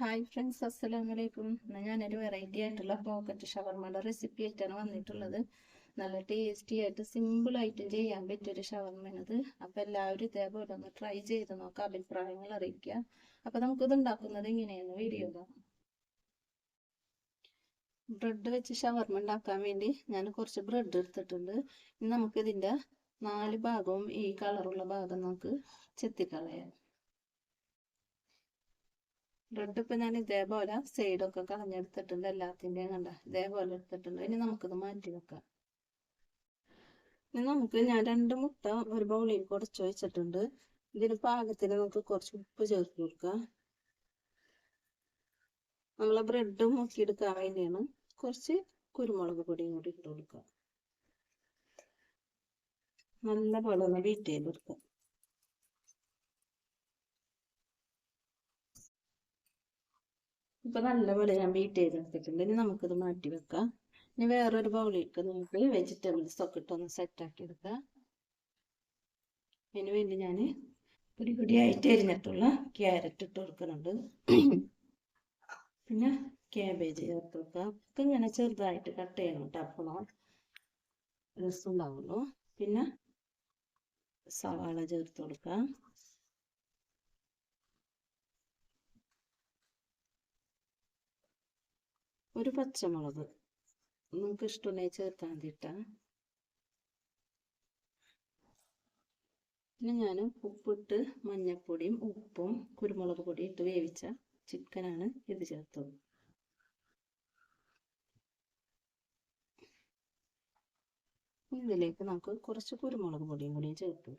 Hi friends അസ്സലാം വലൈക്കും ഞാനൊരു വെറൈറ്റി ആയിട്ടുള്ള പോക്കറ്റ് ഷവർമയുടെ റെസിപ്പി ആയിട്ടാണ് വന്നിട്ടുള്ളത്. നല്ല ടേസ്റ്റി ആയിട്ട് സിമ്പിൾ ആയിട്ട് ചെയ്യാൻ പറ്റിയൊരു ഷവർമയാണിത് അപ്പോൾ എല്ലാവരും ഇതേപോലെ ഒന്ന് ട്രൈ ചെയ്ത് നോക്കാം അഭിപ്രായങ്ങൾ അറിയിക്കുക. അപ്പോൾ നമുക്കിത് ഉണ്ടാക്കുന്നത് ഇങ്ങനെയാണ് വീഡിയോ ബ്രെഡ് വെച്ച് ഷവർമ ഉണ്ടാക്കാൻ വേണ്ടി ഞാൻ കുറച്ച് ബ്രെഡ് എടുത്തിട്ടുണ്ട്. ഇനി നമുക്കിതിന്റെ നാല് ഭാഗവും ഈ കളറുള്ള ഭാഗം നമുക്ക് ചെത്തിക്കളയാം ബ്രെഡ് ഇപ്പം ഞാൻ ഇതേപോലെ സൈഡൊക്കെ കളഞ്ഞെടുത്തിട്ടുണ്ട് എല്ലാത്തിന്റെയും കണ്ട. ഇതേപോലെ എടുത്തിട്ടുണ്ട്. ഇനി നമുക്കിത് മാറ്റി വെക്കാം. ഇനി നമുക്ക് ഞാൻ രണ്ട് മുട്ട ഒരു ബൗളിൽ കുറച്ച് വെച്ചിട്ടുണ്ട്. ഇതിന് പാകത്തിന് നമുക്ക് കുറച്ച് ഉപ്പ് ചേർത്ത് കൊടുക്കാം. നമ്മൾ ബ്രെഡ് മുക്കിയെടുക്കാൻ വേണ്ടിയാണ് കുറച്ച് കുരുമുളക് പൊടിയും കൂടി ഇട്ട് കൊടുക്കുക. നല്ല പോലെ ഒന്ന് ബീറ്റ് ചെയ്തെടുക്കാം ഇപ്പൊ നല്ലപോലെ ഞാൻ ബീറ്റ് ചെയ്തെടുത്തിട്ടുണ്ട്. ഇനി നമുക്കിത് മാറ്റി വെക്കാം. ഇനി വേറൊരു ബൗളിലേക്ക് നമുക്ക് വെജിറ്റബിൾസ് ഒക്കെ ഇട്ടൊന്ന് സെറ്റ് ആക്കി എടുക്കാം. അതിന് വേണ്ടി ഞാൻ പൊടി പൊടിയായിട്ട് എരിഞ്ഞിട്ടുള്ള ക്യാരറ്റ് ഇട്ട് കൊടുക്കുന്നുണ്ട്. പിന്നെ ക്യാബേജ് ചേർത്ത് വെക്കുക ഒക്കെ ഇങ്ങനെ ചെറുതായിട്ട് കട്ട് ചെയ്യണം കേട്ടോ രസം ഉണ്ടാവുള്ളൂ. പിന്നെ സവാള ചേർത്ത് കൊടുക്കാം. ഒരു പച്ചമുളക്. നിങ്ങൾക്ക് ഇഷ്ടമുണ്ടെങ്കിൽ ചേർത്താൽ മതിട്ടാ പിന്നെ ഞാൻ ഉപ്പിട്ട് മഞ്ഞൾപ്പൊടിയും ഉപ്പും കുരുമുളക് പൊടിയും ഇട്ട് വേവിച്ച ചിക്കനാണ് ഇത് ചേർത്തത്. ഇതിലേക്ക് നമുക്ക് കുറച്ച് കുരുമുളക് പൊടിയും കൂടി ചേർത്ത്.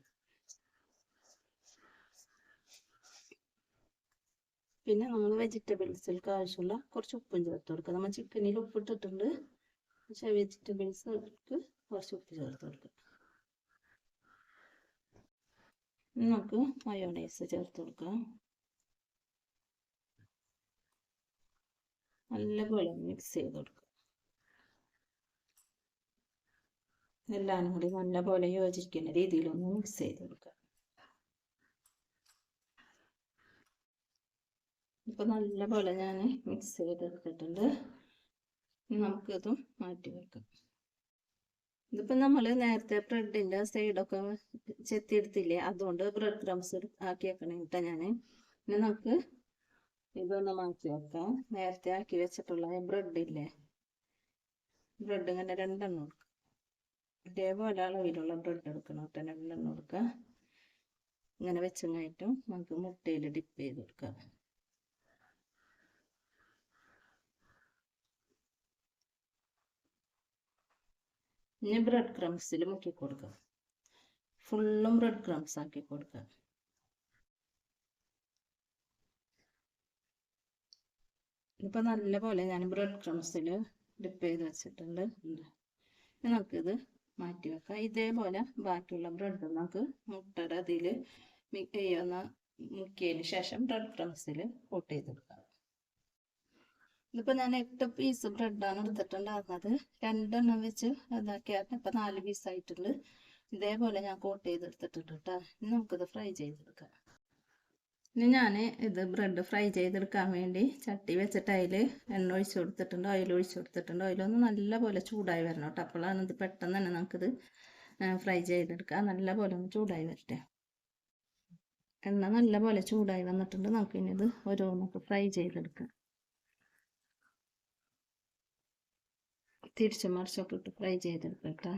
പിന്നെ നമ്മൾ വെജിറ്റബിൾസിലേക്ക് ആവശ്യമുള്ള കുറച്ച് ഉപ്പും ചേർത്ത് കൊടുക്കുക. നമ്മൾ ചിക്കനിൽ ഉപ്പിട്ടിട്ടുണ്ട്. പക്ഷെ വെജിറ്റബിൾസിലേക്ക് കുറച്ച് ഉപ്പ് ചേർത്ത് കൊടുക്കുക. നമുക്ക് മയോണൈസ് ചേർത്ത് കൊടുക്കാം. നല്ലപോലെ മിക്സ് ചെയ്ത് കൊടുക്കുക. എല്ലാം കൂടി നല്ലപോലെ യോജിക്കുന്ന രീതിയിലൊന്ന് മിക്സ് ചെയ്ത് കൊടുക്കുക. ഇപ്പൊ നല്ലപോലെ ഞാൻ മിക്സ് ചെയ്തെടുത്തിട്ടുണ്ട്. നമുക്കിതും മാറ്റി വെക്കാം. ഇതിപ്പോൾ നമ്മൾ നേരത്തെ ബ്രെഡിന്റെ സൈഡൊക്കെ ചെത്തിയെടുത്തില്ലേ അതുകൊണ്ട് ബ്രെഡ് ക്രംസ് ആക്കി വെക്കണം കേട്ടോ ഞാൻ ഇനി നമുക്ക് ഇതൊന്ന് മാറ്റി വെക്കാം. നേരത്തെ ആക്കി വെച്ചിട്ടുള്ള ബ്രെഡ് ഇല്ലേ? ബ്രെഡ് ഇങ്ങനെ രണ്ടെണ്ണം എടുക്കുക ഇതേപോലെ അളവിലുള്ള ബ്രെഡ് എടുക്കണം കേട്ടോ രണ്ടെണ്ണം എടുക്കുക ഇങ്ങനെ വെച്ചങ്ങായിട്ടും നമുക്ക് മുട്ടയിൽ ഡിപ്പ് ചെയ്ത് കൊടുക്കാം ഇനി ബ്രെഡ് ക്രംസിൽ മുക്കി കൊടുക്കുക ഫുള്ളും ബ്രെഡ് ക്രംസ് ആക്കി കൊടുക്കുക ഇപ്പം നല്ല പോലെ ഞാൻ ബ്രെഡ് ക്രംസിൽ ഡിപ്പ് ചെയ്ത് വെച്ചിട്ടുണ്ട്. നമുക്കിത് മാറ്റി വെക്കാം. ഇതേപോലെ ബാക്കിയുള്ള ബ്രെഡ് നമുക്ക് മുട്ടയുടെ അതിൽ ഒന്ന് മുക്കിയതിന് ശേഷം ബ്രെഡ് ക്രംസിൽ കോട്ട് ചെയ്തെടുക്കാം. ഇതിപ്പോൾ ഞാൻ എട്ട് പീസ് ബ്രെഡാണ് എടുത്തിട്ടുണ്ടായിരുന്നത്. രണ്ടെണ്ണം വെച്ച് ഇതാക്കിയായിരുന്നു ഇപ്പം നാല് പീസ് ആയിട്ടുണ്ട്. ഇതേപോലെ ഞാൻ കോട്ട് ചെയ്തെടുത്തിട്ടുണ്ട് കേട്ടോ ഇനി നമുക്കിത് ഫ്രൈ ചെയ്തെടുക്കാം. ഇനി ഞാൻ ഇത് ബ്രെഡ് ഫ്രൈ ചെയ്തെടുക്കാൻ വേണ്ടി ചട്ടി വെച്ചിട്ട് അതിൽ എണ്ണ ഒഴിച്ചു കൊടുത്തിട്ടുണ്ട് ഓയിൽ ഒഴിച്ചു കൊടുത്തിട്ടുണ്ട്. ഓയിലൊന്ന് നല്ലപോലെ ചൂടായി വരണം കേട്ടോ അപ്പോഴാണ് ഇത് പെട്ടെന്ന് തന്നെ നമുക്കിത് ഫ്രൈ ചെയ്തെടുക്കാം. നല്ലപോലെ ഒന്ന് ചൂടായി വരട്ടെ. എണ്ണ നല്ലപോലെ ചൂടായി വന്നിട്ടുണ്ട്. നമുക്കിനി ഇത് ഓരോന്നൊക്കെ ഫ്രൈ ചെയ്തെടുക്കാം. തിരിച്ച് മറിച്ചൊക്കെ ഇട്ട് ഫ്രൈ ചെയ്തെടുക്കട്ടെ.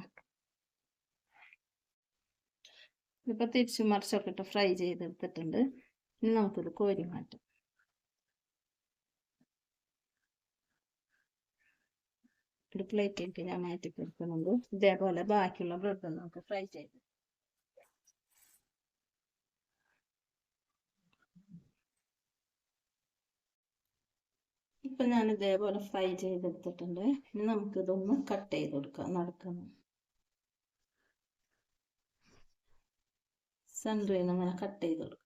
ഇപ്പം തിരിച്ച് മറിച്ചൊക്കെ ഇട്ട് ഫ്രൈ ചെയ്തെടുത്തിട്ടുണ്ട്. ഇനി നമുക്കിത് കോരി മാറ്റാം. ഒരു പ്ലേറ്റിലേക്ക് ഞാൻ മാറ്റി കൊടുക്കുന്നുണ്ട് ഇതേപോലെ ബാക്കിയുള്ള ബ്രെഡ് നമുക്ക് ഫ്രൈ ചെയ്ത് ഇപ്പം ഞാൻ ഇതേപോലെ ഫ്രൈ ചെയ്തെടുത്തിട്ടുണ്ട്. ഇനി നമുക്ക് നമുക്കിതൊന്ന് കട്ട് ചെയ്ത് കൊടുക്കാം നടക്കണം സെന്ററിൽ നിന്ന് ഇങ്ങനെ കട്ട് ചെയ്ത് കൊടുക്കാം.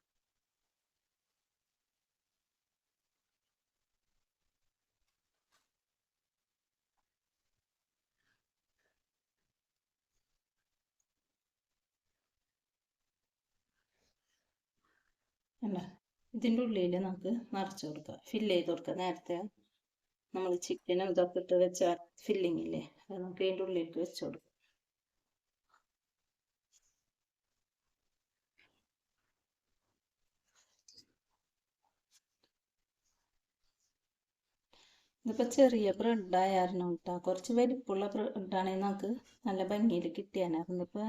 അല്ല ഇതിന്റെ ഉള്ളിൽ നമുക്ക് നിറച്ച് കൊടുക്കാം. ഫില്ല് ചെയ്ത് കൊടുക്കാം. നേരത്തെ നമ്മൾ ചിക്കനും ഇതൊക്കെ ഇട്ട് വെച്ച ഫില്ലിംഗ് ഇല്ലേ? അത് നമുക്ക് ഇതിന്റെ ഉള്ളിലേക്ക് വെച്ച് കൊടുക്കാം. ഇതിപ്പോൾ ചെറിയ ബ്രെഡ് ആയിരുന്നു കേട്ടോ. കുറച്ച് വലിപ്പമുള്ള ബ്രെഡാണെങ്കിൽ നമുക്ക് നല്ല ഭംഗിയിൽ കിട്ടിയാനായിരുന്നു. ഇപ്പോൾ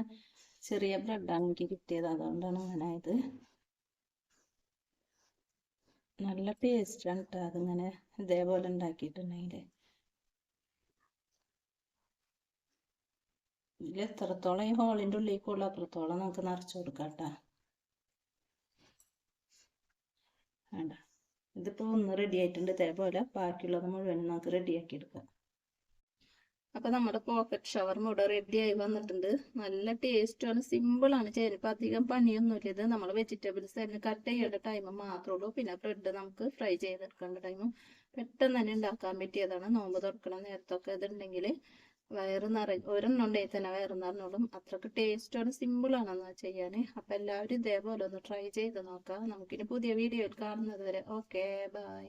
ചെറിയ ബ്രെഡാണ് എനിക്ക് കിട്ടിയത്. അതുകൊണ്ടാണ് അങ്ങനെ ആയത്. നല്ല ടേസ്റ്റാണ് കേട്ടോ അതിങ്ങനെ ഇതേപോലെ ഉണ്ടാക്കിയിട്ടുണ്ടെങ്കിൽ ഇതിൽ എത്രത്തോളം ഈ ഹോളിന്റെ ഉള്ളിലേക്കുള്ള അത്രത്തോളം നമുക്ക് നിറച്ച് കൊടുക്കാം കേട്ടോ വേണ്ട ഇതിപ്പോൾ ഒന്ന് റെഡി ആയിട്ടുണ്ട്. ഇതേപോലെ ബാക്കിയുള്ളത് മുഴുവൻ നമുക്ക് റെഡിയാക്കി എടുക്കാം. അപ്പോൾ നമ്മുടെ പോക്കറ്റ് ഷവർമ ഇവിടെ റെഡിയായി വന്നിട്ടുണ്ട്. നല്ല ടേസ്റ്റാണ് സിമ്പിളാണ് ഇപ്പം അധികം പണിയൊന്നുമില്ല. ഇത് നമ്മൾ വെജിറ്റബിൾസ് തന്നെ കട്ട് ചെയ്യേണ്ട ടൈം മാത്രമേ ഉള്ളൂ. പിന്നെ ബ്രെഡ് നമുക്ക് ഫ്രൈ ചെയ്തെടുക്കേണ്ട ടൈമും പെട്ടെന്ന് തന്നെ ഉണ്ടാക്കാൻ പറ്റിയതാണ്. നോമ്പ് തുറക്കണം നേരത്തൊക്കെ ഇതുണ്ടെങ്കിൽ വയറ് നിറയും ഒരെണ്ണം ഉണ്ടെങ്കിൽ തന്നെ വയറ് നിറഞ്ഞോളും. അത്രയ്ക്ക് ടേസ്റ്റാണ് സിമ്പിളാണെന്ന് ചെയ്യാൻ അപ്പം എല്ലാവരും ഇതേപോലെ ഒന്ന് ട്രൈ ചെയ്ത് നോക്കാം. നമുക്കിനി പുതിയ വീഡിയോയിൽ കാണുന്നത് വരെ. Okay bye